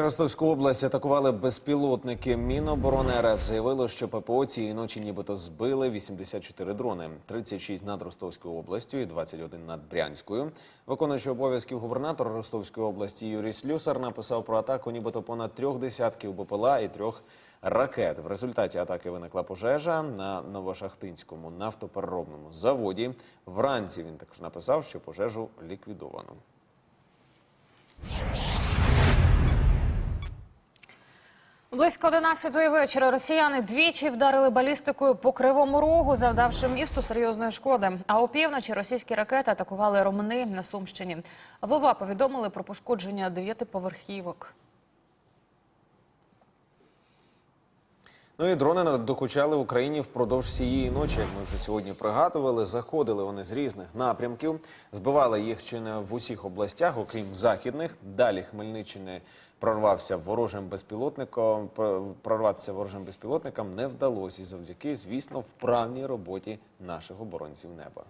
Ростовську область атакували безпілотники. Міноборони РФ заявило, що ППО цієї ночі нібито збили 84 дрони, 36 над Ростовською областю і 21 над Брянською. Виконуючий обов'язків губернатора Ростовської області Юрій Слюсар написав про атаку нібито понад трьох десятків БПЛА і трьох ракет. В результаті атаки виникла пожежа на Новошахтинському нафтопереробному заводі. Вранці він також написав, що пожежу ліквідовано. Близько 11-ї вечора росіяни двічі вдарили балістикою по кривому рогу, завдавши місту серйозної шкоди. А опівночі російські ракети атакували Ромни на Сумщині. Вова повідомили про пошкодження дев'ятиповерхівок. Ну і дрони надокучали Україні впродовж всієї ночі. Як ми вже сьогодні пригадували, заходили вони з різних напрямків, збивали їх чи не в усіх областях, окрім західних. Далі Хмельниччини прорвався ворожим безпілотником. Пр- Прорватися ворожим безпілотникам не вдалося завдяки, звісно, вправній роботі наших оборонців неба.